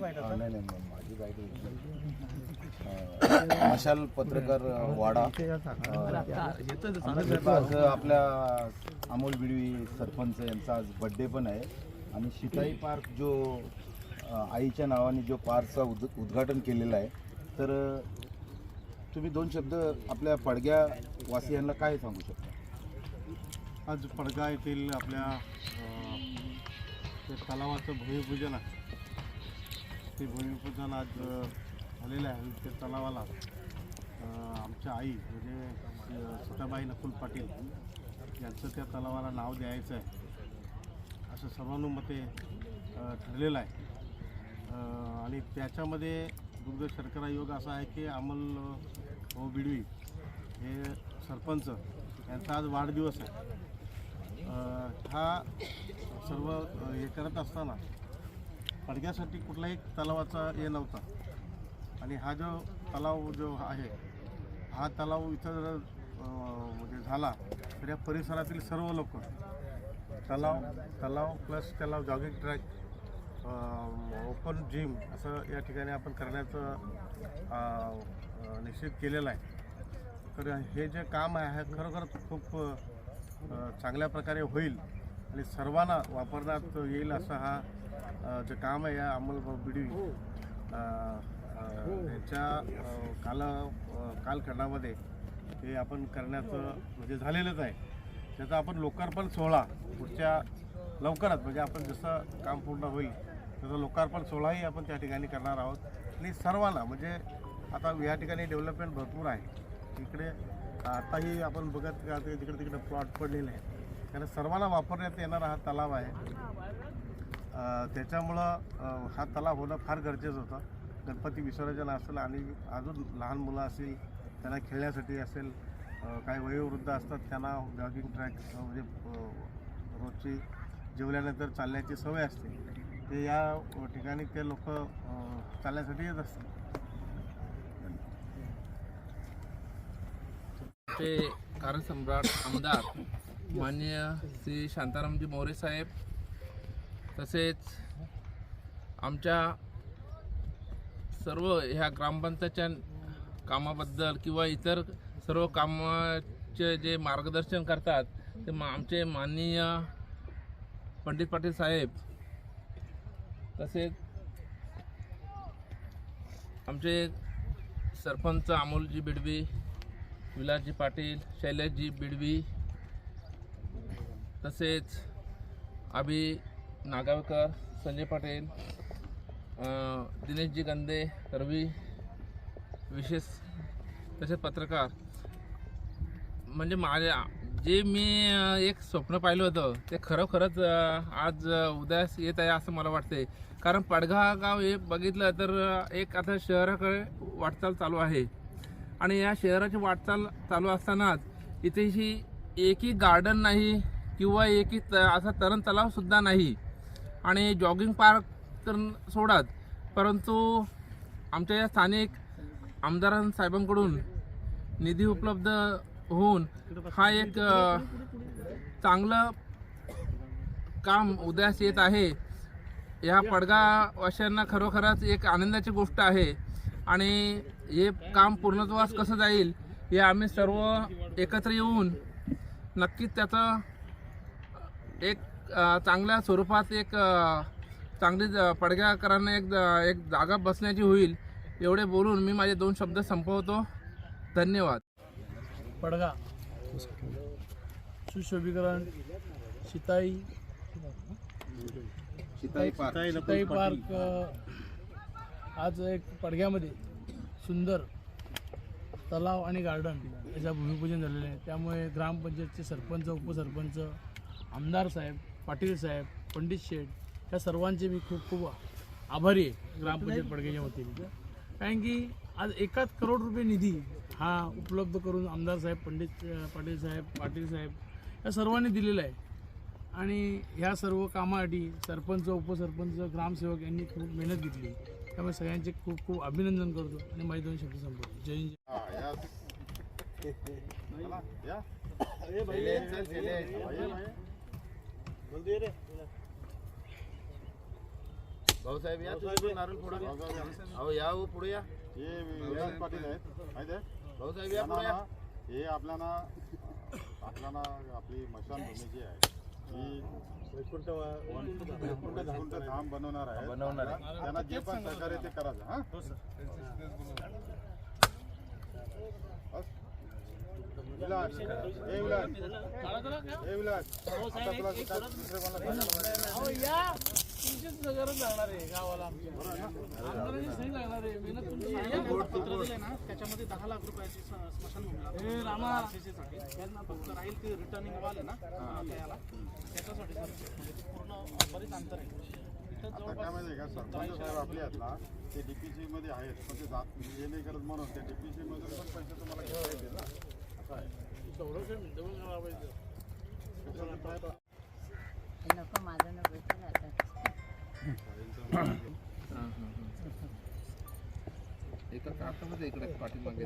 नाही नाही माझी मशाल पत्रकार वाडा. आज आपल्या अमोल बिडवी सरपंच यांचा आज बड्डे पण आहे. आणि शिताई पार्क जो आईच्या नावाने जो पार्कचा उद उद्घाटन केलेला आहे. तर तुम्ही दोन शब्द आपल्या पडग्या वासियांना काय सांगू शकता? आज पडगा येथील आपल्या तलावाचं भूमिपूजन आहे. ते भूमिपूजन आज झालेलं आहे त्या ते तलावाला आमच्या आई म्हणजे अ, सीताबाई नकुल पाटील यांचं त्या तलावाला नाव द्यायचं आहे. असं सर्वानुमते ठरलेलं आहे. आणि त्याच्यामध्ये दुग्ध शर्करा योग असा आहे की अमल भाऊ बिडवी हे सरपंच यांचा आज वाढदिवस आहे. हा सर्व हे करत असताना पडग्यासाठी कुठलाही तलावाचा हे नव्हता. आणि हा जो तलाव जो आहे हा तलाव इथं जर म्हणजे झाला तर या परिसरातील सर्व लोक तलाव तलाव प्लस तलाव जॉगिंग ट्रॅक ओपन जिम असं या ठिकाणी आपण करण्याचं निश्चित केलेलं आहे. तर हे जे काम आहे हे खरोखर खूप चांगल्या प्रकारे होईल आणि सर्वांना वापरण्यात येईल असं हा जे काम आहे या अमोल बिडवी अ, अ, यांच्या अ, काल कालखंडामध्ये हे आपण करण्याचं म्हणजे झालेलंच आहे. त्याचा आपण लोकार्पण सोहळा पुढच्या लवकरच म्हणजे आपण जसं काम पूर्ण होईल त्याचा लोकार्पण सोहळाही आपण त्या ठिकाणी करणार आहोत. आणि सर्वांना म्हणजे आता या ठिकाणी डेव्हलपमेंट भरपूर आहे. इकडे आताही आपण बघत का तिकडे तिकडे प्लॉट पडलेले आहेत. कारण सर्वांना वापरण्यात येणारा हा तलाव आहे. त्याच्यामुळं हा तलाव होणं फार गरजेचं होतं. गणपती विसर्जन असेल आणि अजून लहान मुलं असतील त्यांना खेळण्यासाठी असेल काही वयोवृद्ध असतात त्यांना जॉगिंग ट्रॅक म्हणजे रोजची जेवल्यानंतर चालण्याची सवय असते. ते या ठिकाणी ते लोक चालण्यासाठी येत असतात. कारण कार्यसम्राट आमदार माननीय श्री शांतारामजी मोरे साहेब तसेच आमच्या सर्व ह्या ग्रामपंचायतच्या कामाबद्दल किंवा इतर सर्व कामाचे जे मार्गदर्शन करतात ते मा आमचे माननीय पंडित पाटील साहेब तसेच आमचे सरपंच अमोलजी बिडवी विलासजी पाटील शैलेशजी बिडवी तसेच अभि नागावकर संजय पाटील दिनेशजी गंदे रवी विशेष तसेच पत्रकार. म्हणजे माझ्या जे मी एक स्वप्न पाहिलं होतं ते खरोखरच आज उदयास येत आहे असं मला वाटते कारण पडघा गाव हे बघितलं तर एक आता शहराकडे वाटचाल चालू आहे. आणि या शहराची वाटचाल चालू असतानाच इथेही एकही गार्डन नाही किंवा एकही त असा तरण तलावसुद्धा नाही. आणि जॉगिंग पार्क तर सोडात परंतु आमच्या या स्थानिक आमदारांसाहेबांकडून निधी उपलब्ध होऊन हा एक चांगलं काम उदयास येत आहे. या पडगावाशांना खरोखरच एक आनंदाची गोष्ट आहे आणि हे काम पूर्णत्वास कसं जाईल हे आम्ही सर्व एकत्र येऊन नक्कीच त्याचं एक चांगल्या स्वरूपात एक चांगली पडग्याकरांना एक एक जागा बसण्याची होईल एवढे बोलून मी माझे दोन शब्द संपवतो. धन्यवाद. पडगा सुशोभीकरण. शिताई. शिताई पार्क. शिताई पार्क आज एक पडग्यामध्ये सुंदर तलाव आणि गार्डन याचं भूमिपूजन झालेलं आहे. त्यामुळे ग्रामपंचायतचे सरपंच उपसरपंच आमदार साहेब पाटील साहेब पंडित शेठ या सर्वांचे मी खूप खूप आभारी आहे ग्रामपंचायत पडग्याच्या वतीने. कारण की आज एकाच करोड रुपये निधी हा उपलब्ध करून आमदार साहेब पंडित पाटील साहेब पाटील साहेब या सर्वांनी दिलेला आहे. आणि ह्या सर्व कामासाठी सरपंच उपसरपंच ग्रामसेवक यांनी खूप मेहनत घेतली. त्यामुळे सगळ्यांचे खूप खूप अभिनंदन करतो आणि माझे दोन शब्द संपवतो. जय हिंद. भाऊसाहेब या तुम्ही नारळ फोडा. अहो या हो पुढे या. हे पाटील आहेत. माहिती आहे? भाऊसाहेब या पुढे या. ना हे आपल्याला आपल्याला आपली मशानभूमी जी आहे ही वैकुंठ धाम बनवणार आहे बनवणार आहे. त्यांना जे पण सहकार्य ते करायचं हा? विलास ए विलास ए विलास. आता तुला काय दुसऱ्या कोणाला सांगायला अहो या तुमचीच नजरच लागणार आहे गावाला आमच्या आमदारांची सही लागणार आहे. मेहनत तुमची आहे. त्याच्यामध्ये दहा लाख रुपयाची स- स्मशानभूमीला हे रामा. साठी त्यांना फक्त राहील ते रिटर्निंग वाले ना त्याला. त्याच्यासाठी सर म्हणजे ते पूर्ण बरीच अंतर आहे. इथं आता काय माहिती आहे का सरपंच साहेब आपले आहेत ना ते डीपीसी मध्ये आहेत. पण ते जात हे नाही करत म्हणून ते डीपीसी मध्ये पण पैसे तुम्हाला घेता येतील ना. आहे नको माझं नको एका काठामध्ये इकडे पाठीमागे